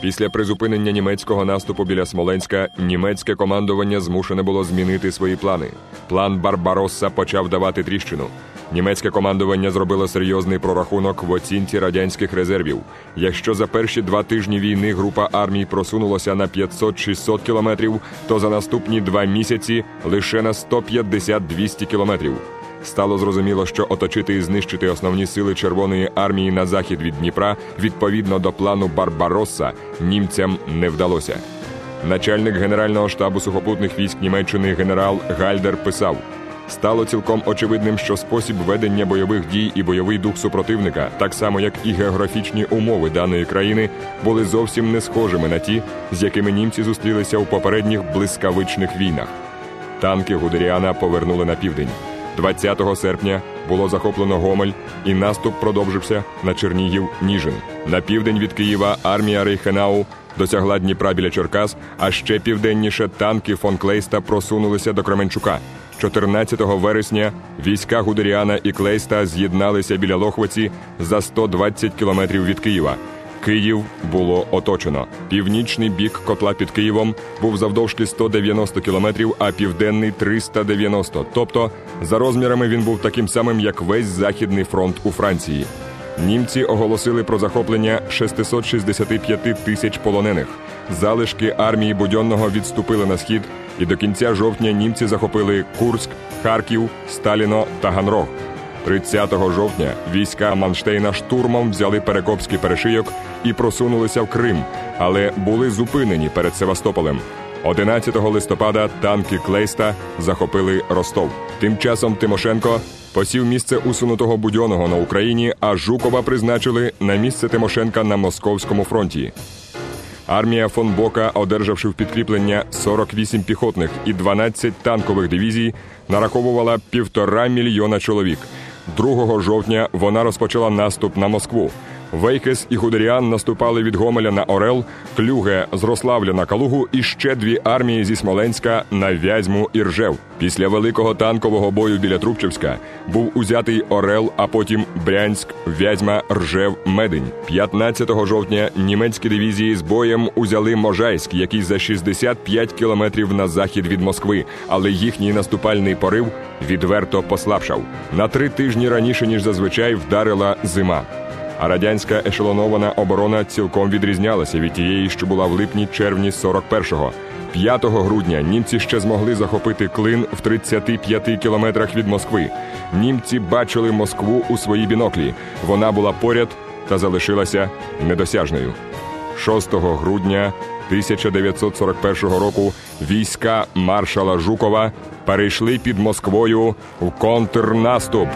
Після призупинення німецького наступу біля Смоленська німецьке командування змушене було змінити свої плани. План Барбаросса почав давати тріщину. Німецьке командування зробило серйозний прорахунок в оцінці радянських резервів. Якщо за перші два тижні війни група армій просунулася на 500-600 кілометрів, то за наступні два місяці лише на 150-200 кілометрів. Стало зрозуміло, що оточити і знищити основні сили Червоної армії на захід від Дніпра відповідно до плану Барбаросса німцям не вдалося. Начальник Генерального штабу сухопутних військ Німеччини генерал Гальдер писав: стало цілком очевидним, що спосіб ведення бойових дій і бойовий дух супротивника, так само як і географічні умови даної країни, були зовсім не схожими на ті, з якими німці зустрілися у попередніх блискавичних війнах. Танки Гудеріана повернули на південь. 20 серпня було захоплено Гомель, і наступ продовжився на Чернігів Ніжин. На південь від Києва армія Рейхенау досягла Дніпра біля Черкас, а ще південніше танки фон Клейста просунулися до Кременчука. 14 вересня війська Гудеріана і Клейста з'єдналися біля Лохвиці за 120 кілометрів від Києва. Київ було оточено. Північний бік котла під Києвом був завдовжки 190 кілометрів, а південний 390. Тобто, за розмірами він був таким самим, як весь західний фронт у Франції. Німці оголосили про захоплення 665 тисяч полонених. Залишки армії Будьонного відступили на схід, і до кінця жовтня німці захопили Курськ, Харків, Сталіно та Ганрог. 30 жовтня війська Манштейна штурмом взяли Перекопський перешийок і просунулися в Крим, але були зупинені перед Севастополем. 11 листопада танки Клейста захопили Ростов. Тим часом Тимошенко посів місце усунутого Будьоного на Україні, а Жукова призначили на місце Тимошенка на Московському фронті. Армія фон Бока, одержавши в підкріплення 48 піхотних і 12 танкових дивізій, нараховувала півтора мільйона чоловік. 2 жовтня вона розпочала наступ на Москву. Вейкес і Гудеріан наступали від Гомеля на Орел, Клюге з Рославля на Калугу і ще дві армії зі Смоленська на Вязьму і Ржев. Після великого танкового бою біля Трубчевська був узятий Орел, а потім Брянськ, Вязьма, Ржев, Медень. 15 жовтня німецькі дивізії з боєм узяли Можайськ, який за 65 кілометрів на захід від Москви, але їхній наступальний порив відверто послабшав. На три тижні раніше ніж зазвичай вдарила зима. А радянська ешелонована оборона цілком відрізнялася від тієї, що була в липні-червні 41-го. 5 грудня німці ще змогли захопити клин в 35 кілометрах від Москви. Німці бачили Москву у свої біноклі. Вона була поряд та залишилася недосяжною. 6 грудня 1941 року війська маршала Жукова перейшли під Москвою в контрнаступ.